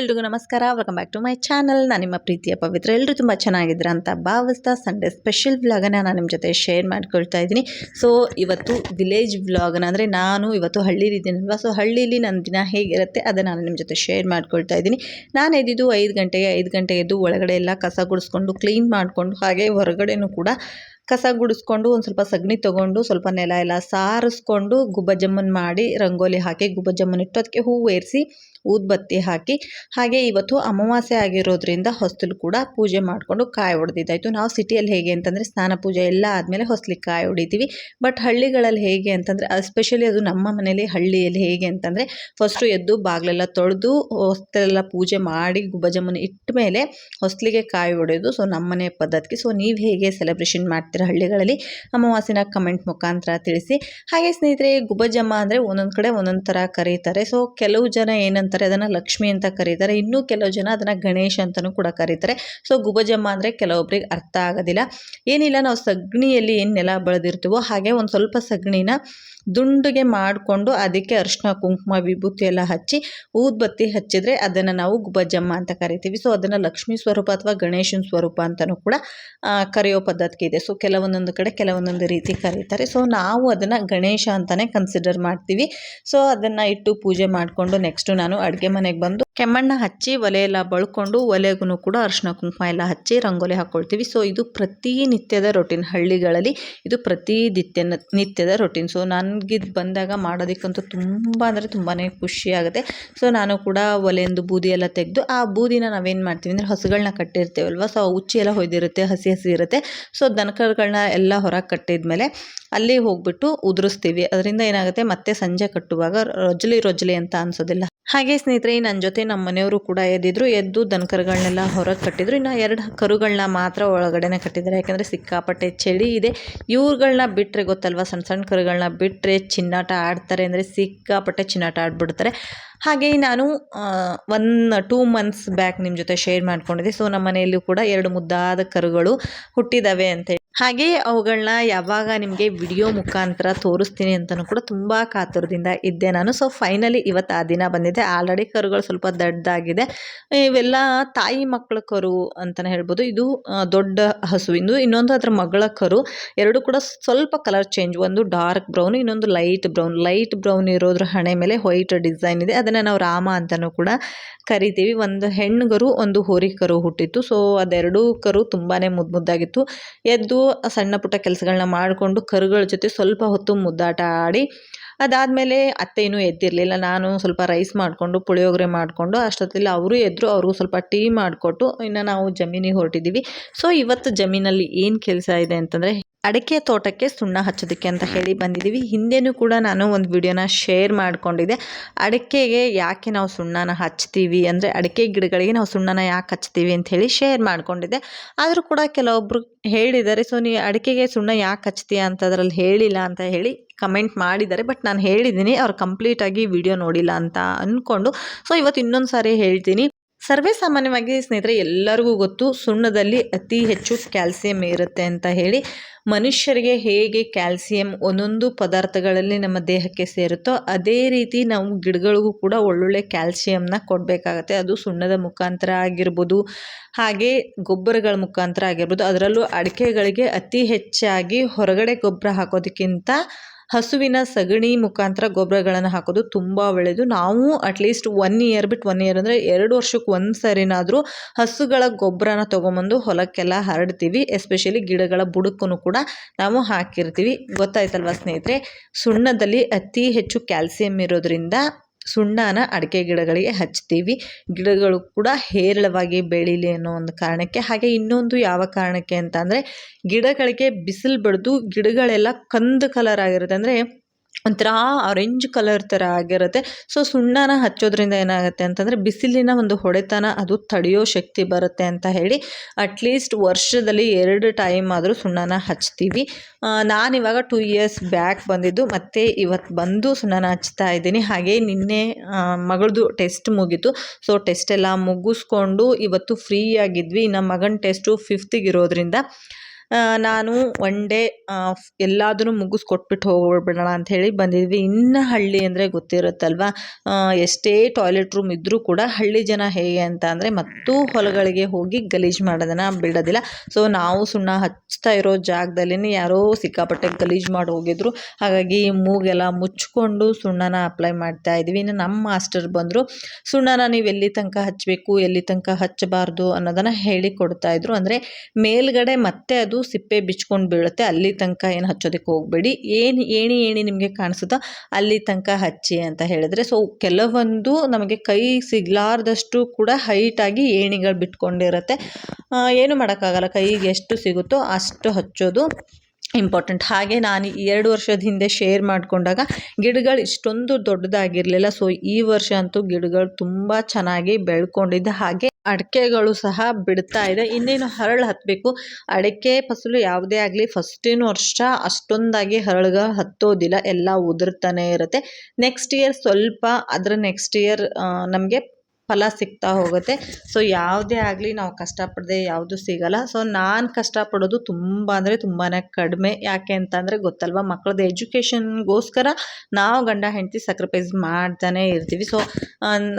ಎಲ್ರಿಗೂ ನಮಸ್ಕಾರ. Welcome back to my channel ನಾನು ನಿಮ್ಮ ಪ್ರೀತಿಯ ಪವಿತ್ರ. ಎಲ್ಲರೂ ತುಂಬ ಚೆನ್ನಾಗಿದ್ರ ಅಂತ ಭಾವಿಸ್ತಾ ಸಂಡೇ ಸ್ಪೆಷಲ್ ವ್ಲಾಗನ್ನ ನಾನು ನಿಮ್ಮ ಜೊತೆ ಶೇರ್ ಮಾಡ್ಕೊಳ್ತಾ ಇದ್ದೀನಿ. ಸೊ ಇವತ್ತು ವಿಲೇಜ್ ವ್ಲಾಗನ ಅಂದರೆ ನಾನು ಇವತ್ತು ಹಳ್ಳಿಲಿದ್ದೀನಲ್ವ ಸೊ ಹಳ್ಳೀಲಿ ನನ್ನ ದಿನ ಹೇಗಿರುತ್ತೆ ಅದನ್ನು ನಾನು ನಿಮ್ಮ ಜೊತೆ ಶೇರ್ ಮಾಡ್ಕೊಳ್ತಾ ಇದ್ದೀನಿ. ನಾನು ಎದ್ದಿದ್ದು ಐದು ಗಂಟೆಗೆ, ಐದು ಗಂಟೆ ಎದ್ದು ಒಳಗಡೆ ಎಲ್ಲ ಕಸ ಗುಡಿಸ್ಕೊಂಡು ಕ್ಲೀನ್ ಮಾಡಿಕೊಂಡು ಹಾಗೆ ಹೊರಗಡೆನೂ ಕೂಡ ಕಸ ಗುಡಿಸ್ಕೊಂಡು ಒಂದು ಸ್ವಲ್ಪ ಸಗಣಿ ತೊಗೊಂಡು ಸ್ವಲ್ಪ ನೆಲ ಎಲ್ಲ ಸಾರಿಸ್ಕೊಂಡು ಗುಬ್ಬಜಮ್ಮನ್ ಮಾಡಿ ರಂಗೋಲಿ ಹಾಕಿ ಗುಬ್ಬಜಮ್ಮನ್ ಇಟ್ಟು ಅದಕ್ಕೆ ಹೂವು ಏರಿಸಿ ಊದ್ಬತ್ತಿ ಹಾಕಿ, ಹಾಗೆ ಇವತ್ತು ಅಮಾವಾಸ್ಯೆ ಆಗಿರೋದ್ರಿಂದ ಹೊಸ್ತಲು ಕೂಡ ಪೂಜೆ ಮಾಡಿಕೊಂಡು ಕಾಯಿ ಹೊಡೆದಿದ್ದಾಯಿತು ನಾವು ಸಿಟಿಯಲ್ಲಿ ಹೇಗೆ ಅಂತಂದರೆ ಸ್ನಾನ ಪೂಜೆ ಎಲ್ಲ ಆದಮೇಲೆ ಹೊಸ್ಲಿಗೆ ಕಾಯಿ ಹೊಡಿತೀವಿ ಬಟ್ ಹಳ್ಳಿಗಳಲ್ಲಿ ಹೇಗೆ ಅಂತಂದರೆ ಎಸ್ಪೆಷಲಿ ಅದು ನಮ್ಮ ಮನೇಲಿ ಹಳ್ಳಿಯಲ್ಲಿ ಹೇಗೆ ಅಂತಂದರೆ ಫಸ್ಟು ಎದ್ದು ಬಾಗಿಲೆಲ್ಲ ತೊಳೆದು ಹೊಸ್ತೆಲ್ಲ ಪೂಜೆ ಮಾಡಿ ಗುಬ್ಬಜಮ್ಮನ ಇಟ್ಟ ಮೇಲೆ ಹೊಸ್ಲಿಗೆ ಕಾಯಿ ಹೊಡೆಯೋದು ಸೊ ನಮ್ಮ ಮನೆ ಪದ್ಧತಿ ಸೊ ನೀವು ಹೇಗೆ ಸೆಲೆಬ್ರೇಷನ್ ಮಾಡ್ತೀರಾ? ಹಳ್ಳಿಗಳಲ್ಲಿ ಅಮಾವಾಸ್ಯನ ಕಮೆಂಟ್ ಮುಖಾಂತರ ತಿಳಿಸಿ. ಹಾಗೆ ಸ್ನೇಹಿತರೆ, ಗುಬ್ಬಜಮ್ಮ ಅಂದರೆ ಒಂದೊಂದು ಕಡೆ ಒಂದೊಂದು ಥರ ಕರೀತಾರೆ. ಸೊ ಕೆಲವು ಜನ ಏನಂತಾರೆ, ಅದನ್ನು ಲಕ್ಷ್ಮಿ ಅಂತ ಕರೀತಾರೆ. ಇನ್ನೂ ಕೆಲವು ಜನ ಅದನ್ನು ಗಣೇಶ ಅಂತಲೂ ಕೂಡ ಕರೀತಾರೆ. ಸೊ ಗುಬಜಮ್ಮ ಅಂದರೆ ಕೆಲವೊಬ್ರಿಗೆ ಅರ್ಥ ಆಗೋದಿಲ್ಲ. ಏನಿಲ್ಲ, ನಾವು ಸಗಣಿಯಲ್ಲಿ ಏನು ನೆಲ ಬೆಳೆದಿರ್ತೀವೋ ಹಾಗೆ ಒಂದು ಸ್ವಲ್ಪ ಸಗಣಿನ ದುಂಡುಗೆ ಮಾಡಿಕೊಂಡು ಅದಕ್ಕೆ ಅರಿಶಿನ ಕುಂಕುಮ, ವಿಭೂತಿ ಎಲ್ಲ ಹಚ್ಚಿ ಊದ್ಬತ್ತಿ ಹಚ್ಚಿದ್ರೆ ಅದನ್ನು ನಾವು ಗುಬಜಮ್ಮ ಅಂತ ಕರಿತೀವಿ. ಸೊ ಅದನ್ನು ಲಕ್ಷ್ಮೀ ಸ್ವರೂಪ ಅಥವಾ ಗಣೇಶನ ಸ್ವರೂಪ ಅಂತಲೂ ಕೂಡ ಕರೆಯೋ ಪದ್ಧತಿ ಇದೆ. ಸೊ ಕೆಲವೊಂದೊಂದು ಕಡೆ ಕೆಲವೊಂದೊಂದು ರೀತಿ ಕರೀತಾರೆ. ಸೊ ನಾವು ಅದನ್ನು ಗಣೇಶ ಅಂತಲೇ ಕನ್ಸಿಡರ್ ಮಾಡ್ತೀವಿ. ಸೊ ಅದನ್ನು ಇಟ್ಟು ಪೂಜೆ ಮಾಡಿಕೊಂಡು ನೆಕ್ಸ್ಟು ನಾನು ಅಡುಗೆ ಮನೆಗೆ ಬಂದು ಕೆಮ್ಮಣ್ಣ ಹಚ್ಚಿ ಒಲೆ ಎಲ್ಲ ಬಳ್ಕೊಂಡು ಒಲೆಗೂ ಕೂಡ ಅರಿಶಿನ ಕುಂಕುಮ ಎಲ್ಲ ಹಚ್ಚಿ ರಂಗೋಲಿ ಹಾಕ್ಕೊಳ್ತೀವಿ ಸೊ ಇದು ಪ್ರತಿನಿತ್ಯದ ರೊಟೀನ್ ಹಳ್ಳಿಗಳಲ್ಲಿ ಇದು ಪ್ರತಿ ನಿತ್ಯ ನಿತ್ಯದ ರೊಟೀನ್ ಸೊ ನನಗಿದು ಬಂದಾಗ ಮಾಡೋದಕ್ಕಂತೂ ತುಂಬ ಅಂದರೆ ತುಂಬಾ ಖುಷಿ ಆಗುತ್ತೆ. ಸೊ ನಾನು ಕೂಡ ಒಲೆಯಿಂದ ಬೂದಿ ಎಲ್ಲ ತೆಗೆದು ಆ ಬೂದಿನ ನಾವೇನು ಮಾಡ್ತೀವಿ ಅಂದರೆ ಹಸುಗಳನ್ನ ಕಟ್ಟಿರ್ತೇವಲ್ವ? ಸೊ ಉಚ್ಚಿ ಎಲ್ಲ ಹೊಯ್ದಿರುತ್ತೆ, ಹಸಿ ಹಸಿ ಇರುತ್ತೆ ಸೊ ದನಕರುಗಳನ್ನ ಎಲ್ಲ ಹೊರಗೆ ಕಟ್ಟಿದ್ಮೇಲೆ ಅಲ್ಲಿ ಹೋಗ್ಬಿಟ್ಟು ಉದುರಿಸ್ತೀವಿ. ಅದರಿಂದ ಏನಾಗುತ್ತೆ? ಮತ್ತೆ ಸಂಜೆ ಕಟ್ಟುವಾಗ ರೊಜ್ಲಿ ರೊಜ್ಲಿ ಅಂತ ಅನ್ಸೋದಿಲ್ಲ. ಹಾಗೆ ಸ್ನೇಹಿತರೆ ನನ್ನ ಜೊತೆ ನಮ್ಮ ಮನೆಯವರು ಕೂಡ ಎದ್ದಿದ್ರು, ಎದ್ದು ದನಕರುಗಳನ್ನೆಲ್ಲ ಹೊರಗೆ ಕಟ್ಟಿದ್ರು. ಇನ್ನು ಎರಡು ಕರುಗಳನ್ನ ಮಾತ್ರ ಒಳಗಡೆನೆ ಕಟ್ಟಿದ್ದಾರೆ. ಯಾಕೆಂದರೆ ಸಿಕ್ಕಾಪಟ್ಟೆ ಚಳಿ ಇದೆ. ಇವ್ರುಗಳನ್ನ ಬಿಟ್ಟರೆ ಗೊತ್ತಲ್ವ? ಸಣ್ಣ ಸಣ್ಣ ಕರುಗಳನ್ನ ಬಿಟ್ಟರೆ ಚಿನ್ನಾಟ ಆಡ್ತಾರೆ ಅಂದರೆ ಸಿಕ್ಕಾಪಟ್ಟೆ ಚಿನ್ನಾಟ ಆಡ್ಬಿಡ್ತಾರೆ. ಹಾಗೆ ನಾನು ಒನ್, ಟೂ ಮಂತ್ಸ್ ಬ್ಯಾಕ್ ನಿಮ್ಮ ಜೊತೆ ಶೇರ್ ಮಾಡ್ಕೊಂಡಿದ್ದೆ. ಸೊ ನಮ್ಮ ಮನೆಯಲ್ಲೂ ಕೂಡ ಎರಡು ಮುದ್ದಾದ ಕರುಗಳು ಹುಟ್ಟಿದ್ದಾವೆ ಅಂತೇಳಿ ಹಾಗೆ ಅವುಗಳನ್ನ ಯಾವಾಗ ನಿಮಗೆ ವಿಡಿಯೋ ಮುಖಾಂತರ ತೋರಿಸ್ತೀನಿ ಅಂತಲೂ ಕೂಡ ತುಂಬ ಕಾತುರದಿಂದ ಇದ್ದೆ ನಾನು. ಸೊ ಫೈನಲಿ ಇವತ್ತು ಆ ದಿನ ಬಂದಿದೆ. ಆಲ್ರೆಡಿ ಕರುಗಳು ಸ್ವಲ್ಪ ದೊಡ್ಡದಾಗಿದೆ ಇವೆಲ್ಲ ತಾಯಿ ಮಕ್ಕಳ ಕರು ಅಂತಲೇ ಹೇಳ್ಬೋದು. ಇದು ದೊಡ್ಡ ಹಸುವಿಂದು ಇನ್ನೊಂದು ಅದರ ಮಗಳ ಕರು. ಎರಡು ಕೂಡ ಸ್ವಲ್ಪ ಕಲರ್ ಚೇಂಜ್ ಒಂದು ಡಾರ್ಕ್ ಬ್ರೌನ್ ಇನ್ನೊಂದು ಲೈಟ್ ಬ್ರೌನ್ ಲೈಟ್ ಬ್ರೌನ್ ಇರೋದ್ರ ಹಣೆ ಮೇಲೆ ವೈಟ್ ಡಿಸೈನ್ ಇದೆ. ಅದನ್ನು ನಾವು ರಾಮ ಅಂತಲೂ ಕೂಡ ಕರಿತೀವಿ. ಒಂದು ಹೆಣ್ಣು ಕರು, ಒಂದು ಹೋರಿ ಕರು ಹುಟ್ಟಿತ್ತು. ಸೊ ಅದೆರಡೂ ಕರು ತುಂಬಾ ಮುದ್ದು ಮುದ್ದಾಗಿತ್ತು. ಎದ್ದು ಸಣ್ಣ ಪುಟ್ಟ ಕೆಲಸಗಳನ್ನ ಮಾಡಿಕೊಂಡು ಕರುಗಳ ಜೊತೆ ಸ್ವಲ್ಪ ಹೊತ್ತು ಮುದ್ದಾಟ ಆಡಿ, ಅದಾದಮೇಲೆ ಅತ್ತೆ ಇನ್ನೂ ಎದ್ದಿರಲಿಲ್ಲ. ನಾನು ಸ್ವಲ್ಪ ರೈಸ್ ಮಾಡಿಕೊಂಡು, ಪುಳಿಯೋಗರೆ ಮಾಡಿಕೊಂಡು, ಅಷ್ಟೊತ್ತಲ್ಲಿ ಅವರು ಎದ್ರು, ಅವ್ರಿಗೂ ಸ್ವಲ್ಪ ಟೀ ಮಾಡಿಕೊಟ್ಟು ಇನ್ನು ನಾವು ಜಮೀನಿಗೆ ಹೊರಟಿದ್ದೀವಿ ಸೊ ಇವತ್ತು ಜಮೀನಲ್ಲಿ ಏನು ಕೆಲಸ ಇದೆ ಅಂತಂದರೆ ಅಡಿಕೆ ತೋಟಕ್ಕೆ ಸುಣ್ಣ ಹಚ್ಚೋದಕ್ಕೆ ಅಂತ ಹೇಳಿ ಬಂದಿದ್ದೀವಿ. ಹಿಂದೆನೂ ಕೂಡ ನಾನು ಒಂದು ವಿಡಿಯೋನ ಶೇರ್ ಮಾಡಿಕೊಂಡಿದ್ದೆ. ಅಡಿಕೆಗೆ ಯಾಕೆ ನಾವು ಸುಣ್ಣನ ಹಚ್ತೀವಿ? ಅಂದರೆ ಅಡಿಕೆ ಗಿಡಗಳಿಗೆ ನಾವು ಸುಣ್ಣನ ಯಾಕೆ ಹಚ್ತೀವಿ ಅಂತ ಹೇಳಿ ಶೇರ್ ಮಾಡಿಕೊಂಡಿದ್ದೆ. ಆದರೂ ಕೂಡ ಕೆಲವೊಬ್ಬರು ಹೇಳಿದ್ದಾರೆ, ಸೊ, ನೀ ಅಡಿಕೆಗೆ ಸುಣ್ಣ ಯಾಕೆ ಹಚ್ತೀಯ ಅಂತ ಅದರಲ್ಲಿ ಹೇಳಿಲ್ಲ ಅಂತ ಹೇಳಿ ಕಮೆಂಟ್ ಮಾಡಿದ್ದಾರೆ. ಬಟ್ ನಾನು ಹೇಳಿದ್ದೀನಿ, ಅವ್ರು ಕಂಪ್ಲೀಟಾಗಿ ವಿಡಿಯೋ ನೋಡಿಲ್ಲ ಅಂತ ಅಂದ್ಕೊಂಡು ಸೊ, ಇವತ್ತು ಇನ್ನೊಂದು ಸಾರಿ ಹೇಳ್ತೀನಿ. ಸರ್ವೇ ಸಾಮಾನ್ಯವಾಗಿ ಸ್ನೇಹಿತರೆ, ಎಲ್ಲರಿಗೂ ಗೊತ್ತು ಸುಣ್ಣದಲ್ಲಿ ಅತಿ ಹೆಚ್ಚು ಕ್ಯಾಲ್ಸಿಯಂ ಇರುತ್ತೆ ಅಂತ ಹೇಳಿ ಮನುಷ್ಯರಿಗೆ ಹೇಗೆ ಕ್ಯಾಲ್ಸಿಯಂ ಒಂದೊಂದು ಪದಾರ್ಥಗಳಲ್ಲಿ ನಮ್ಮ ದೇಹಕ್ಕೆ ಸೇರುತ್ತೋ ಅದೇ ರೀತಿ ನಾವು ಗಿಡಗಳಿಗೂ ಕೂಡ ಒಳ್ಳೊಳ್ಳೆ ಕ್ಯಾಲ್ಸಿಯಂನ ಕೊಡಬೇಕಾಗತ್ತೆ. ಅದು ಸುಣ್ಣದ ಮುಖಾಂತರ ಆಗಿರ್ಬೋದು, ಹಾಗೆ ಗೊಬ್ಬರಗಳ ಮುಖಾಂತರ ಆಗಿರ್ಬೋದು. ಅದರಲ್ಲೂ ಅಡಿಕೆಗಳಿಗೆ ಅತಿ ಹೆಚ್ಚಾಗಿ ಹೊರಗಡೆ ಗೊಬ್ಬರ ಹಾಕೋದಕ್ಕಿಂತ ಹಸುವಿನ ಸಗಣಿ ಮುಖಾಂತರ ಗೊಬ್ಬರಗಳನ್ನು ಹಾಕೋದು ತುಂಬ ಒಳ್ಳೆಯದು ನಾವು ಅಟ್ಲೀಸ್ಟ್ ಒನ್ ಇಯರ್ ಬಿಟ್ಟು ಒನ್ ಇಯರ್ ಅಂದರೆ ಎರಡು ವರ್ಷಕ್ಕೆ ಒಂದು ಸರಿನಾದರೂ ಹಸುಗಳ ಗೊಬ್ಬರನ ತೊಗೊಂಬಂದು ಹೊಲಕ್ಕೆಲ್ಲ ಹರಡ್ತೀವಿ. ಎಸ್ಪೆಷಲಿ ಗಿಡಗಳ ಬುಡಕ್ಕೂ ಕೂಡ ನಾವು ಹಾಕಿರ್ತೀವಿ. ಗೊತ್ತಾಯ್ತಲ್ವ ಸ್ನೇಹಿತರೆ? ಸುಣ್ಣದಲ್ಲಿ ಅತಿ ಹೆಚ್ಚು ಕ್ಯಾಲ್ಸಿಯಂ ಇರೋದ್ರಿಂದ ಸುಣ್ಣನ ಅಡಿಕೆ ಗಿಡಗಳಿಗೆ ಹಚ್ತೀವಿ. ಗಿಡಗಳು ಕೂಡ ಹೇರಳವಾಗಿ ಬೆಳೀಲಿ ಅನ್ನೋ ಒಂದು ಕಾರಣಕ್ಕೆ, ಹಾಗೆ ಇನ್ನೊಂದು ಯಾವ ಕಾರಣಕ್ಕೆ ಅಂತ ಅಂದರೆ ಗಿಡಗಳಿಗೆ ಬಿಸಿಲು ಬಡಿದು ಗಿಡಗಳೆಲ್ಲ ಕಂದು ಕಲರ್ ಆಗಿರುತ್ತೆ. ಅಂದರೆ ಒಂಥರ ಆರೆಂಜ್ ಕಲರ್ ಥರ ಆಗಿರುತ್ತೆ. ಸೊ ಸುಣ್ಣನ ಹಚ್ಚೋದ್ರಿಂದ ಏನಾಗುತ್ತೆ ಅಂತಂದರೆ ಬಿಸಿಲಿನ ಒಂದು ಹೊಡೆತನ ಅದು ತಡೆಯೋ ಶಕ್ತಿ ಬರುತ್ತೆ ಅಂತ ಹೇಳಿ ಅಟ್ಲೀಸ್ಟ್ ವರ್ಷದಲ್ಲಿ ಎರಡು ಟೈಮ್ ಆದರೂ ಸುಣ್ಣನ ಹಚ್ತೀವಿ. ನಾನಿವಾಗ ಟೂ ಇಯರ್ಸ್ ಬ್ಯಾಕ್ ಬಂದಿದ್ದು, ಮತ್ತೆ ಇವತ್ತು ಬಂದು ಸುಣ್ಣನ ಹಚ್ತಾ ಇದ್ದೀನಿ. ಹಾಗೆ ನಿನ್ನೆ ಮಗಳದು ಟೆಸ್ಟ್ ಮುಗೀತು. ಸೊ ಟೆಸ್ಟ್ ಎಲ್ಲ ಮುಗಿಸ್ಕೊಂಡು ಇವತ್ತು ಫ್ರೀ ಆಗಿದ್ವಿ. ಇನ್ನು ಮಗನ ಟೆಸ್ಟು ಫಿಫ್ತಿಗೆ ಇರೋದ್ರಿಂದ. ನಾನು ಒನ್ ಡೇ ಎಲ್ಲದನ್ನು ಮುಗಿಸ್ಕೊಟ್ಬಿಟ್ಟು ಹೋಗ್ಬಿಡೋಣ ಅಂಥೇಳಿ ಬಂದಿದ್ವಿ. ಇನ್ನು ಹಳ್ಳಿ ಅಂದರೆ ಗೊತ್ತಿರುತ್ತಲ್ವ? ಎಷ್ಟೇ ಟಾಯ್ಲೆಟ್ ರೂಮ್ ಇದ್ದರೂ ಕೂಡ ಹಳ್ಳಿ ಜನ ಹೇಗೆ ಅಂತ ಅಂದರೆ ಮತ್ತೂ ಹೊಲಗಳಿಗೆ ಹೋಗಿ ಗಲೀಜು ಮಾಡೋದನ್ನು ಬಿಡೋದಿಲ್ಲ. ಸೊ ನಾವು ಸುಣ್ಣ ಹಚ್ತಾ ಇರೋ ಜಾಗದಲ್ಲಿ ಯಾರೋ ಸಿಕ್ಕಾಪಟ್ಟೆ ಗಲೀಜು ಮಾಡಿ ಹೋಗಿದ್ರು. ಹಾಗಾಗಿ ಮೂಗೆಲ್ಲ ಮುಚ್ಕೊಂಡು ಸುಣ್ಣನ ಅಪ್ಲೈ ಮಾಡ್ತಾ ಇದ್ವಿ. ಇನ್ನು ನಮ್ಮ ಮಾಸ್ಟರ್ ಬಂದರು, ಸುಣ್ಣನ ನೀವು ಎಲ್ಲಿ ತನಕ ಹಚ್ಚಬೇಕು ಎಲ್ಲಿ ತನಕ ಹಚ್ಚಬಾರ್ದು ಅನ್ನೋದನ್ನು ಹೇಳಿ ಕೊಡ್ತಾ ಇದ್ರು. ಅಂದರೆ ಮೇಲ್ಗಡೆ ಮತ್ತೆ ಅದು ಸಿಪ್ಪೆ ಬಿಚ್ಕೊಂಡು ಬೀಳುತ್ತೆ, ಅಲ್ಲಿ ತನಕ ಏನು ಹಚ್ಚೋದಕ್ಕೆ ಹೋಗಬೇಡಿ. ಏನು, ಏಣಿ ಏಣಿ ನಿಮಗೆ ಕಾಣಿಸುತ್ತಾ, ಅಲ್ಲಿ ತನಕ ಹಚ್ಚಿ ಅಂತ ಹೇಳಿದ್ರೆ ಸೊ ಕೆಲವೊಂದು ನಮಗೆ ಕೈ ಸಿಗಲಾರ್ದಷ್ಟು ಕೂಡ ಹೈಟಾಗಿ ಏಣಿಗಳು ಬಿಟ್ಕೊಂಡಿರುತ್ತೆ. ಏನು ಮಾಡೋಕ್ಕಾಗಲ್ಲ, ಕೈಗೆ ಎಷ್ಟು ಸಿಗುತ್ತೋ ಅಷ್ಟು ಹಚ್ಚೋದು. ಇಂಪಾರ್ಟೆಂಟ್ ಹಾಗೆ ನಾನು ಎರಡು ವರ್ಷದ ಹಿಂದೆ ಶೇರ್ ಮಾಡಿಕೊಂಡಾಗ ಗಿಡಗಳು ಇಷ್ಟೊಂದು ದೊಡ್ಡದಾಗಿರಲಿಲ್ಲ. ಸೊ ಈ ವರ್ಷ ಅಂತೂ ಗಿಡಗಳು ತುಂಬ ಚೆನ್ನಾಗಿ ಬೆಳ್ಕೊಂಡಿದ್ದೆ ಹಾಗೆ ಅಡಿಕೆಗಳು ಸಹ ಬಿಡ್ತಾ ಇದೆ. ಇನ್ನೇನು ಹರಳು ಹತ್ತಬೇಕು ಅಡಿಕೆ ಫಸಲು ಯಾವುದೇ ಆಗಲಿ ಫಸ್ಟಿನ ವರ್ಷ ಅಷ್ಟೊಂದಾಗಿ ಹರಳುಗ ಹತ್ತೋದಿಲ್ಲ. ಎಲ್ಲ ಉದುರ್ತಾನೆ ಇರುತ್ತೆ. ನೆಕ್ಸ್ಟ್ ಇಯರ್ ಸ್ವಲ್ಪ ಅದರ ನೆಕ್ಸ್ಟ್ ಇಯರ್ ನಮಗೆ ಫಲ ಸಿಗ್ತಾ ಹೋಗುತ್ತೆ. ಸೊ ಯಾವುದೇ ಆಗಲಿ ನಾವು ಕಷ್ಟಪಡದೆ ಯಾವುದು ಸಿಗಲ್ಲ. ಸೊ ನಾನು ಕಷ್ಟಪಡೋದು ತುಂಬ ಅಂದರೆ ತುಂಬಾ ಕಡಿಮೆ. ಯಾಕೆ ಅಂತಂದರೆ ಗೊತ್ತಲ್ವ? ಮಕ್ಕಳದ್ದು ಎಜುಕೇಷನ್ಗೋಸ್ಕರ ನಾವು ಗಂಡ, ಹೆಂಡತಿ ಸಕ್ರಿಫೈಸ್ ಮಾಡ್ತಾನೆ ಇರ್ತೀವಿ. ಸೊ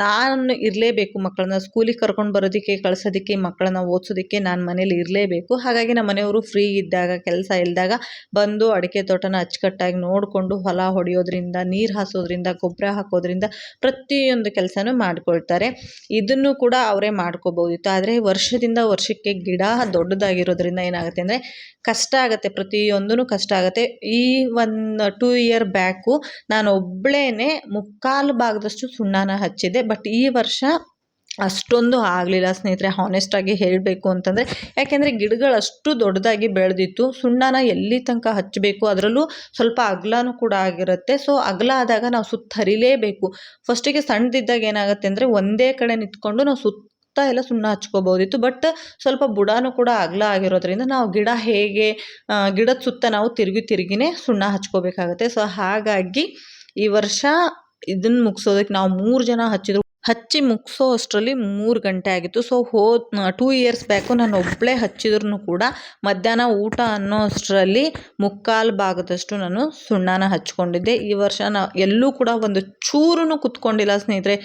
ನಾನು ಇರಲೇಬೇಕು ಮಕ್ಕಳನ್ನ ಸ್ಕೂಲಿಗೆ ಕರ್ಕೊಂಡು ಬರೋದಕ್ಕೆ, ಕಳಿಸೋದಕ್ಕೆ ಮಕ್ಕಳನ್ನ ಓದಿಸೋದಕ್ಕೆ ನಾನು ಮನೇಲಿ ಇರಲೇಬೇಕು. ಹಾಗಾಗಿ ನಮ್ಮ ಮನೆಯವರು ಫ್ರೀ ಇದ್ದಾಗ, ಕೆಲಸ ಇಲ್ಲದಾಗ ಬಂದು ಅಡಿಕೆ ತೋಟನ ಅಚ್ಚುಕಟ್ಟಾಗಿ ನೋಡಿಕೊಂಡು ಹೊಲ ಹೊಡೆಯೋದ್ರಿಂದ, ನೀರು ಹಾಸೋದ್ರಿಂದ, ಗೊಬ್ಬರ ಹಾಕೋದ್ರಿಂದ ಪ್ರತಿಯೊಂದು ಕೆಲಸನೂ ಮಾಡ್ಕೊಳ್ತಾರೆ. ಇದನ್ನು ಕೂಡ ಅವರೇ ಮಾಡ್ಕೋಬೋದಿತ್ತು ಆದರೆ ವರ್ಷದಿಂದ ವರ್ಷಕ್ಕೆ ಗಿಡ ದೊಡ್ಡದಾಗಿರೋದ್ರಿಂದ ಏನಾಗುತ್ತೆ ಅಂದರೆ ಕಷ್ಟ ಆಗುತ್ತೆ ಪ್ರತಿಯೊಂದೂ ಕಷ್ಟ ಆಗುತ್ತೆ. ಈ ಒಂದು ಟೂ ಇಯರ್ ಬ್ಯಾಕು ನಾನು ಒಬ್ಬಳೇ ಮುಕ್ಕಾಲು ಭಾಗದಷ್ಟು ಸುಣ್ಣನ ಹಚ್ಚಿದ್ದೆ. ಬಟ್ ಈ ವರ್ಷ ಅಷ್ಟೊಂದು ಆಗಲಿಲ್ಲ ಸ್ನೇಹಿತರೆ ಹಾನೆಸ್ಟಾಗಿ ಹೇಳಬೇಕು ಅಂತಂದರೆ, ಯಾಕೆಂದರೆ ಗಿಡಗಳು ಅಷ್ಟು ದೊಡ್ಡದಾಗಿ ಬೆಳೆದಿತ್ತು, ಸುಣ್ಣನ ಎಲ್ಲಿ ತನಕ ಹಚ್ಚಬೇಕು ಅದರಲ್ಲೂ ಸ್ವಲ್ಪ ಅಗಲನೂ ಕೂಡ ಆಗಿರುತ್ತೆ. ಸೊ ಅಗಲ ಆದಾಗ ನಾವು ಸುತ್ತ ಹರಿಲೇಬೇಕು. ಫಸ್ಟಿಗೆ ಸಣ್ಣದಿದ್ದಾಗ ಏನಾಗುತ್ತೆ ಅಂದರೆ, ಒಂದೇ ಕಡೆ ನಿಂತ್ಕೊಂಡು ನಾವು ಸುತ್ತ ಎಲ್ಲ ಸುಣ್ಣ ಹಚ್ಕೋಬೋದಿತ್ತು. ಬಟ್ ಸ್ವಲ್ಪ ಬುಡಾನು ಕೂಡ ಅಗಲ ಆಗಿರೋದ್ರಿಂದ ನಾವು ಗಿಡ ಹೇಗೆ ಗಿಡದ ಸುತ್ತ ನಾವು ತಿರುಗಿ ತಿರುಗಿನೇ ಸುಣ್ಣ ಹಚ್ಕೋಬೇಕಾಗುತ್ತೆ. ಸೊ ಹಾಗಾಗಿ ಈ ವರ್ಷ ಇದನ್ನು ಮುಗಿಸೋದಕ್ಕೆ ನಾವು ಮೂರು ಜನ ಹಚ್ಚಿದ್ರು. ಹಚ್ಚಿ ಮುಗಿಸೋ ಅಷ್ಟರಲ್ಲಿ ಮೂರು ಗಂಟೆ ಆಗಿತ್ತು. ಸೊ ಹೋ ಟೂ ಇಯರ್ಸ್ ಬ್ಯಾಕು ನಾನು ಒಬ್ಬಳೇ ಹಚ್ಚಿದ್ರು ಕೂಡ ಮಧ್ಯಾಹ್ನ ಊಟ ಅನ್ನೋ ಅಷ್ಟರಲ್ಲಿ ಮುಕ್ಕಾಲು ಭಾಗದಷ್ಟು ನಾನು ಸುಣ್ಣನ ಹಚ್ಕೊಂಡಿದ್ದೆ. ಈ ವರ್ಷ ನಾ, ಎಲ್ಲೂ ಕೂಡ ಒಂದು ಚೂರು ಕುತ್ಕೊಂಡಿಲ್ಲ ಸ್ನೇಹಿತರೆ.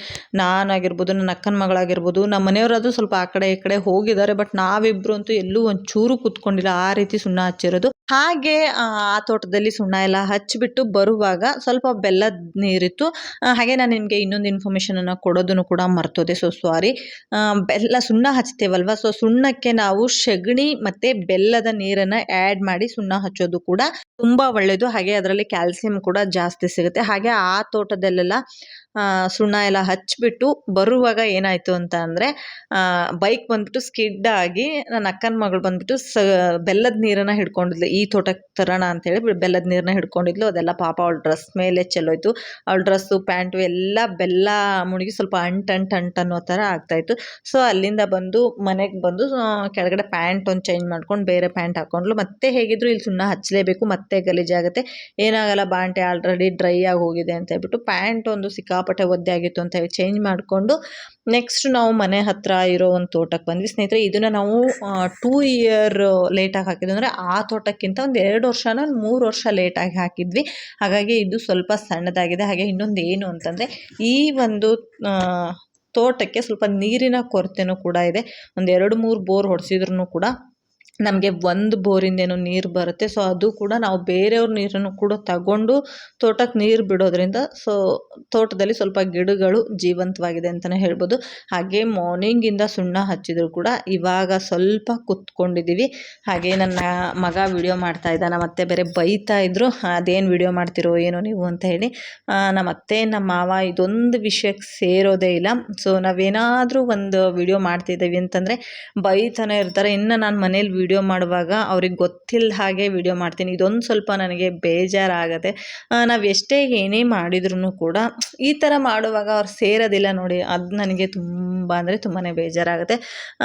ನಾನಾಗಿರ್ಬೋದು, ನನ್ನ ಅಕ್ಕನ ಮಗಳಾಗಿರ್ಬೋದು, ನಮ್ಮ ಮನೆಯವರಾದರೂ ಸ್ವಲ್ಪ ಆ ಕಡೆ ಈ ಕಡೆ ಹೋಗಿದ್ದಾರೆ, ಬಟ್ ನಾವಿಬ್ಬರು ಅಂತೂ ಎಲ್ಲೂ ಒಂದು ಚೂರು ಕುತ್ಕೊಂಡಿಲ್ಲ ಆ ರೀತಿ ಸುಣ್ಣ ಹಚ್ಚಿರೋದು. ಹಾಗೆ, ಆ ತೋಟದಲ್ಲಿ ಸುಣ್ಣ ಎಲ್ಲ ಹಚ್ಚಿಬಿಟ್ಟು ಬರುವಾಗ ಸ್ವಲ್ಪ ಬೆಲ್ಲದ ನೀರಿತ್ತು. ಹಾಗೆ ನಾನು ನಿಮಗೆ ಇನ್ನೊಂದು ಇನ್ಫಾರ್ಮೇಷನನ್ನು ಕೊಡೋದನ್ನು ಕೂಡ ಮರ್ತೋದೆ. ಸೊ ಸಾರಿ ಬೆಲ್ಲ ಸುಣ್ಣ ಹಚ್ತೇವಲ್ವ? ಸೊ ಸುಣ್ಣಕ್ಕೆ ನಾವು ಸಗಣಿ ಮತ್ತು ಬೆಲ್ಲದ ನೀರನ್ನು ಆ್ಯಡ್ ಮಾಡಿ ಸುಣ್ಣ ಹಚ್ಚೋದು ಕೂಡ ತುಂಬ ಒಳ್ಳೆಯದು ಹಾಗೆ ಅದರಲ್ಲಿ ಕ್ಯಾಲ್ಸಿಯಂ ಕೂಡ ಜಾಸ್ತಿ ಸಿಗುತ್ತೆ. ಹಾಗೆ ಆ ತೋಟದಲ್ಲೆಲ್ಲ ಸುಣ್ಣ ಎಲ್ಲ ಹಚ್ಚಿಬಿಟ್ಟು ಬರುವಾಗ ಏನಾಯಿತು ಅಂತ ಅಂದರೆ ಬೈಕ್ ಬಂದ್ಬಿಟ್ಟು ಸ್ಕಿಡ್ ಆಗಿ ನನ್ನ ಅಕ್ಕನ ಮಗಳು ಬಂದ್ಬಿಟ್ಟು ಸ, ಬೆಲ್ಲದ ನೀರನ್ನು ಹಿಡ್ಕೊಂಡಿದ್ಲು. ಈ ತೋಟಕ್ಕೆ ತರೋಣ ಅಂತೇಳಿ ಬೆಲ್ಲದ ನೀರನ್ನ ಹಿಡ್ಕೊಂಡಿದ್ಲು. ಅದೆಲ್ಲ ಪಾಪ ಅವಳ ಡ್ರೆಸ್ ಮೇಲೆ ಚೆಲ್ಲೋಯ್ತು. ಅವಳ ಡ್ರೆಸ್ಸು ಪ್ಯಾಂಟು ಎಲ್ಲ ಬೆಲ್ಲ ಮುಳುಗಿ ಸ್ವಲ್ಪ ಅಂಟು ಅಂಟು ಅಂಟು ಅನ್ನೋ ಥರ ಆಗ್ತಾಯಿತ್ತು ಸೊ ಅಲ್ಲಿಂದ ಬಂದು ಮನೆಗೆ ಬಂದು ಕೆಳಗಡೆ ಪ್ಯಾಂಟ್ ಒಂದು ಚೇಂಜ್ ಮಾಡ್ಕೊಂಡು ಬೇರೆ ಪ್ಯಾಂಟ್ ಹಾಕ್ಕೊಂಡ್ಲು ಮತ್ತೆ ಹೇಗಿದ್ರು ಇಲ್ಲಿ ಸುಣ್ಣ ಹಚ್ಚಲೇಬೇಕು ಮತ್ತೆ ಗಲೀಜಾಗುತ್ತೆ. ಏನಾಗಲ್ಲ, ಬಾಂಟೆ ಆಲ್ರೆಡಿ ಡ್ರೈ ಆಗಿ ಹೋಗಿದೆ ಅಂತ ಹೇಳ್ಬಿಟ್ಟು ಪ್ಯಾಂಟ್ ಒಂದು ಸಿಕ್ಕಾಪಟ್ಟೆ ಒದ್ದೆ ಆಗಿತ್ತು ಅಂತ ಹೇಳಿ ಚೇಂಜ್ ಮಾಡಿಕೊಂಡು ನೆಕ್ಸ್ಟ್ ನಾವು ಮನೆ ಹತ್ರ ಇರೋ ಒಂದು ತೋಟಕ್ಕೆ ಬಂದ್ವಿ. ಸ್ನೇಹಿತರೆ, ಇದನ್ನು ನಾವು ಟೂ ಇಯರ್ ಲೇಟಾಗಿ ಹಾಕಿದ್ವಿ ಅಂದರೆ ಆ ತೋಟಕ್ಕಿಂತ ಒಂದು ಎರಡು ವರ್ಷನ ಮೂರು ವರ್ಷ ಲೇಟಾಗಿ ಹಾಕಿದ್ವಿ. ಹಾಗಾಗಿ ಇದು ಸ್ವಲ್ಪ ಸಣ್ಣದಾಗಿದೆ. ಹಾಗೆ ಇನ್ನೊಂದು ಏನು ಅಂತಂದರೆ ಈ ಒಂದು ತೋಟಕ್ಕೆ ಸ್ವಲ್ಪ ನೀರಿನ ಕೊರತೆನೂ ಕೂಡ ಇದೆ. ಒಂದು ಎರಡು ಮೂರು ಬೋರ್ ಹೊಡೆಸಿದ್ರು ಕೂಡ ನಮಗೆ ಒಂದು ಬೋರಿಂದೇನೋ ನೀರು ಬರುತ್ತೆ. ಸೊ ಅದು ಕೂಡ ನಾವು ಬೇರೆಯವ್ರ ನೀರನ್ನು ಕೂಡ ತಗೊಂಡು ತೋಟಕ್ಕೆ ನೀರು ಬಿಡೋದ್ರಿಂದ ಸೊ ತೋಟದಲ್ಲಿ ಸ್ವಲ್ಪ ಗಿಡಗಳು ಜೀವಂತವಾಗಿದೆ ಅಂತಲೇ ಹೇಳ್ಬೋದು. ಹಾಗೆ ಮಾರ್ನಿಂಗಿಂದ ಸುಣ್ಣ ಹಚ್ಚಿದ್ರು ಕೂಡ ಇವಾಗ ಸ್ವಲ್ಪ ಕುತ್ಕೊಂಡಿದ್ದೀವಿ ಹಾಗೆ ನನ್ನ ಮಗ ವಿಡಿಯೋ ಮಾಡ್ತಾ ಇದ್ದ ನಮ್ಮ ಅತ್ತೆ ಬೇರೆ ಬೈತಾ ಇದ್ರು. ಅದೇನು ವಿಡಿಯೋ ಮಾಡ್ತಿರೋ, ಏನೋ ನೀವು? ಅಂತ ಹೇಳಿ. ನಮ್ಮ ಅತ್ತೆ, ನಮ್ಮ ಮಾವ ಇದೊಂದು ವಿಷಯಕ್ಕೆ ಸೇರೋದೇ ಇಲ್ಲ. ಸೊ ನಾವೇನಾದರೂ ಒಂದು ವಿಡಿಯೋ ಮಾಡ್ತಿದ್ದೀವಿ ಅಂತಂದರೆ ಬೈತಾನೆ ಇರ್ತಾರೆ. ಇನ್ನು ನಾನು ಮನೇಲಿ ವಿಡಿಯೋ ಮಾಡುವಾಗ ಅವ್ರಿಗೆ ಗೊತ್ತಿಲ್ಲ ಹಾಗೆ ವಿಡಿಯೋ ಮಾಡ್ತೀನಿ. ಇದೊಂದು ಸ್ವಲ್ಪ ನನಗೆ ಬೇಜಾರಾಗುತ್ತೆ. ನಾವು ಎಷ್ಟೇ ಏನೇ ಮಾಡಿದ್ರು ಕೂಡ ಈ ಥರ ಮಾಡುವಾಗ ಅವ್ರು ಸೇರೋದಿಲ್ಲ ನೋಡಿ. ಅದು ನನಗೆ ತುಂಬ ಅಂದರೆ ತುಂಬಾ ಬೇಜಾರಾಗುತ್ತೆ.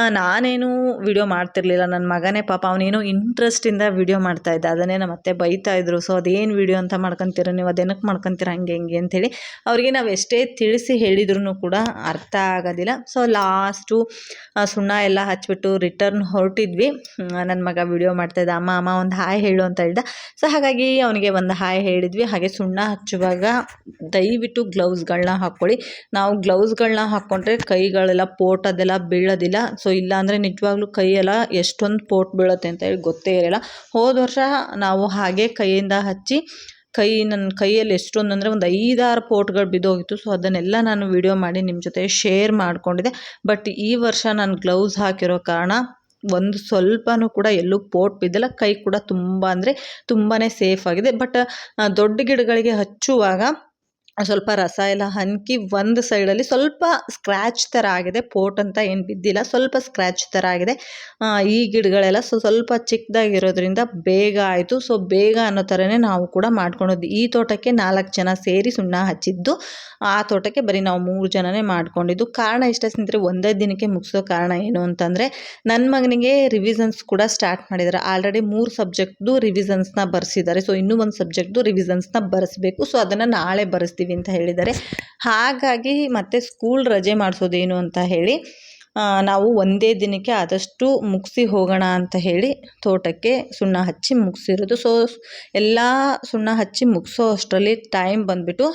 ನಾನೇನು ವಿಡಿಯೋ ಮಾಡ್ತಿರ್ಲಿಲ್ಲ. ನನ್ನ ಮಗನೇ ಪಾಪ ಅವನೇನೋ ಇಂಟ್ರೆಸ್ಟಿಂದ ವಿಡಿಯೋ ಮಾಡ್ತಾ ಇದ್ದ. ಅದನ್ನೇ ನಮ್ಮ ಮತ್ತೆ ಇದ್ರು. ಸೊ, ಅದೇನು ವಿಡಿಯೋ ಅಂತ ಮಾಡ್ಕೊತೀರ? ನೀವು ಅದೇನಕ್ಕೆ ಮಾಡ್ಕೊತೀರ? ಹಂಗೆ, ಹಿಂಗೆ ಅಂಥೇಳಿ ಅವ್ರಿಗೆ ನಾವು ಎಷ್ಟೇ ತಿಳಿಸಿ ಹೇಳಿದ್ರು ಕೂಡ ಅರ್ಥ ಆಗೋದಿಲ್ಲ. ಸೊ, ಲಾಸ್ಟು ಸುಣ್ಣ ಎಲ್ಲ ಹಚ್ಚಿಬಿಟ್ಟು ರಿಟರ್ನ್ ಹೊರಟಿದ್ವಿ. ನನ್ನ ಮಗ ವಿಡಿಯೋ ಮಾಡ್ತಾಯಿದ್ದ ಅಮ್ಮ ಅಮ್ಮ, ಒಂದು ಹಾಯ್ ಹೇಳು ಅಂತ ಹೇಳ್ದ. ಸೊ ಹಾಗಾಗಿ ಅವನಿಗೆ ಒಂದು ಹಾಯ್ ಹೇಳಿದ್ವಿ. ಹಾಗೆ ಸುಣ್ಣ ಹಚ್ಚುವಾಗ ದಯವಿಟ್ಟು ಗ್ಲೌಸ್ಗಳನ್ನ ಹಾಕ್ಕೊಳ್ಳಿ. ನಾವು ಗ್ಲೌಸ್ಗಳನ್ನ ಹಾಕ್ಕೊಂಡ್ರೆ ಕೈಗಳೆಲ್ಲ ಪೋಟ್ ಅದೆಲ್ಲ ಬೀಳೋದಿಲ್ಲ. ಸೊ ಇಲ್ಲಾಂದರೆ ನಿಜವಾಗ್ಲೂ ಕೈಯೆಲ್ಲ ಎಷ್ಟೊಂದು ಪೋಟ್ ಬೀಳುತ್ತೆ ಅಂತ ಹೇಳಿ ಗೊತ್ತೇ ಇರಲ್ಲ. ಹೋದ ವರ್ಷ ನಾವು ಹಾಗೆ ಕೈಯಿಂದ ಹಚ್ಚಿ, ಕೈ ನನ್ನ ಕೈಯಲ್ಲಿ ಎಷ್ಟೊಂದು ಅಂದರೆ ಒಂದು ಐದಾರು ಪೋಟ್ಗಳು ಬಿದ್ದೋಗಿತ್ತು. ಸೊ ಅದನ್ನೆಲ್ಲ ನಾನು ವಿಡಿಯೋ ಮಾಡಿ ನಿಮ್ಮ ಜೊತೆ ಶೇರ್ ಮಾಡಿಕೊಂಡಿದ್ದೆ. ಬಟ್ ಈ ವರ್ಷ ನಾನು ಗ್ಲೌಸ್ ಹಾಕಿರೋ ಕಾರಣ ಒಂದು ಸ್ವಲ್ಪನೂ ಕೂಡ ಎಲ್ಲೂ ಪೋಟ್ ಬಿದ್ದಿಲ್ಲ. ಕೈ ಕೂಡ ತುಂಬ ಅಂದರೆ ತುಂಬಾ ಸೇಫ್ ಆಗಿದೆ. ಬಟ್ ದೊಡ್ಡ ಗಿಡಗಳಿಗೆ ಹಚ್ಚುವಾಗ ಸ್ವಲ್ಪ ರಸ ಎಲ್ಲ ಹನ್ಕಿ ಒಂದು ಸೈಡಲ್ಲಿ ಸ್ವಲ್ಪ ಸ್ಕ್ರ್ಯಾಚ್ ಥರ ಆಗಿದೆ, ಪೋಟ್ ಅಂತ ಏನು ಬಿದ್ದಿಲ್ಲ, ಸ್ವಲ್ಪ ಸ್ಕ್ರ್ಯಾಚ್ ಥರ ಆಗಿದೆ. ಈ ಗಿಡಗಳೆಲ್ಲ ಸೊ, ಸ್ವಲ್ಪ ಚಿಕ್ಕದಾಗಿರೋದ್ರಿಂದ ಬೇಗ ಆಯಿತು. ಸೊ ಬೇಗ ಅನ್ನೋ ಥರನೇ ನಾವು ಕೂಡ ಮಾಡ್ಕೊಂಡಿದ್ವಿ ಈ ತೋಟಕ್ಕೆ ನಾಲ್ಕು ಜನ ಸೇರಿ ಸುಣ್ಣ ಹಚ್ಚಿದ್ದು, ಆ ತೋಟಕ್ಕೆ ಬರೀ ನಾವು ಮೂರು ಜನನೇ ಮಾಡ್ಕೊಂಡಿದ್ದು. ಕಾರಣ ಇಷ್ಟ ಸ್ನೇಹಿತರೆ, ಒಂದೇ ದಿನಕ್ಕೆ ಮುಗಿಸೋ ಕಾರಣ ಏನು ಅಂತಂದರೆ ನನ್ನ ಮಗನಿಗೆ ರಿವಿಸನ್ಸ್ ಕೂಡ ಸ್ಟಾರ್ಟ್ ಮಾಡಿದ್ದಾರೆ. ಆಲ್ರೆಡಿ ಮೂರು ಸಬ್ಜೆಕ್ಟ್ದು ರಿವಿಸನ್ಸ್ನ ಬರೆಸಿದ್ದಾರೆ. ಸೊ ಇನ್ನೂ ಒಂದು ಸಬ್ಜೆಕ್ಟ್ದು ರಿವಿಸನ್ಸ್ನ ಬರೆಸ್ಬೇಕು. ಸೊ ಅದನ್ನು ನಾಳೆ ಬರೆಸ್ತೀವಿ. ಅಂತ ಹೇಳಿದ್ದಾರೆ. ಹಾಗಾಗಿ ಮತ್ತೆ ಸ್ಕೂಲ್ ರಜೆ ಮಾಡಿಸೋದೇನು ಅಂತ ಹೇಳಿ ನಾವು ಒಂದೇ ದಿನಕ್ಕೆ ಆದಷ್ಟು ಮುಗಿಸಿ ಹೋಗೋಣ ಅಂತ ಹೇಳಿ ತೋಟಕ್ಕೆ ಸುಣ್ಣ ಹಚ್ಚಿ ಮುಗಿಸಿರೋದು. ಸೊ ಎಲ್ಲ ಸುಣ್ಣ ಹಚ್ಚಿ ಮುಗಿಸೋ ಅಷ್ಟರಲ್ಲಿ ಟೈಮ್ ಬಂದುಬಿಟ್ಟು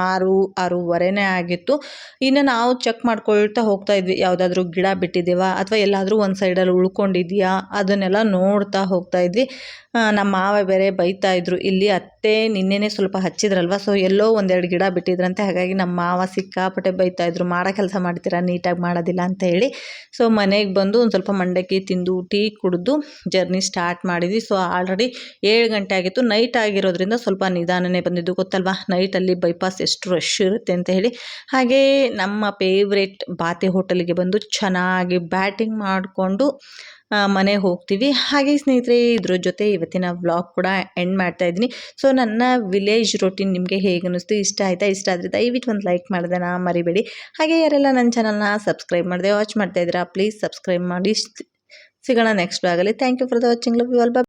ಆರು, ಆರೂವರೆನೇ ಆಗಿತ್ತು. ಇನ್ನು ನಾವು ಚೆಕ್ ಮಾಡ್ಕೊಳ್ತಾ ಹೋಗ್ತಾ ಇದ್ವಿ, ಯಾವುದಾದ್ರೂ ಗಿಡ ಬಿಟ್ಟಿದ್ದೀವಾ ಅಥವಾ ಎಲ್ಲಾದರೂ ಒಂದು ಸೈಡಲ್ಲಿ ಉಳ್ಕೊಂಡಿದೆಯಾ ಅದನ್ನೆಲ್ಲ ನೋಡ್ತಾ ಹೋಗ್ತಾ ಇದ್ವಿ. ನಮ್ಮ ಮಾವ ಬೇರೆ ಬೈತಾ ಇದ್ರು, ಇಲ್ಲಿ ಅತ್ತೆ ನಿನ್ನೆನೇ ಸ್ವಲ್ಪ ಹಚ್ಚಿದ್ರಲ್ವ, ಸೊ ಎಲ್ಲೋ ಒಂದೆರಡು ಗಿಡ ಬಿಟ್ಟಿದ್ರಂತೆ, ಹಾಗಾಗಿ ನಮ್ಮ ಮಾವ ಸಿಕ್ಕಾಪಟ್ಟೆ ಬೈತಾ ಇದ್ರು, ಮಾಡೋ ಕೆಲಸ ಮಾಡ್ತೀರಾ, ನೀಟಾಗಿ ಮಾಡೋದಿಲ್ಲ ಅಂತ ಹೇಳಿ. ಸೊ ಮನೆಗೆ ಬಂದು ಒಂದು ಸ್ವಲ್ಪ ಮಂಡಕ್ಕಿ ತಿಂದು, ಟೀ ಕುಡಿದು ಜರ್ನಿ ಸ್ಟಾರ್ಟ್ ಮಾಡಿದ್ವಿ. ಸೊ ಆಲ್ರೆಡಿ ಏಳು ಗಂಟೆ ಆಗಿತ್ತು, ನೈಟ್ ಆಗಿರೋದ್ರಿಂದ ಸ್ವಲ್ಪ ನಿಧಾನನೇ ಬಂದಿದ್ದು, ಗೊತ್ತಲ್ವಾ? ನೈಟಲ್ಲಿ ಬೈಪಾಸ್ ಎಷ್ಟು ರಶ್ ಇರುತ್ತೆ ಅಂತ ಹೇಳಿ. ಹಾಗೇ ನಮ್ಮ ಫೇವ್ರೆಟ್ ಬಾತೆ ಹೋಟೆಲ್ಗೆ ಬಂದು ಚೆನ್ನಾಗಿ ಬ್ಯಾಟಿಂಗ್ ಮಾಡಿಕೊಂಡು ಮನೆಗೆ ಹೋಗ್ತೀವಿ. ಹಾಗೆ ಸ್ನೇಹಿತರೆ, ಇದ್ರ ಜೊತೆ ಇವತ್ತಿನ ವ್ಲಾಗ್ ಕೂಡ ಎಂಡ್ ಮಾಡ್ತಾ ಇದ್ದೀನಿ. ಸೊ ನನ್ನ ವಿಲೇಜ್ ರೊಟೀನ್ ನಿಮಗೆ ಹೇಗೆ ಅನ್ನಿಸ್ತು? ಇಷ್ಟ ಆಯಿತಾ? ಇಷ್ಟ ಆದರೆ ದಯವಿಟ್ಟು ಒಂದು ಲೈಕ್ ಮಾಡೋದನ್ನ ಮರಿಬೇಡಿ. ಹಾಗೆ ಯಾರೆಲ್ಲ ನನ್ನ ಚಾನಲ್ನ ಸಬ್ಸ್ಕ್ರೈಬ್ ಮಾಡಿದೆ ವಾಚ್ ಮಾಡ್ತಾ ಇದ್ದೀರಾ ಪ್ಲೀಸ್ ಸಬ್ಸ್ಕ್ರೈಬ್ ಮಾಡಿ. ಸಿಗೋಣ ನೆಕ್ಸ್ಟ್ ವ್ಲಾಗಲ್ಲಿ thank you for the watching love you all bye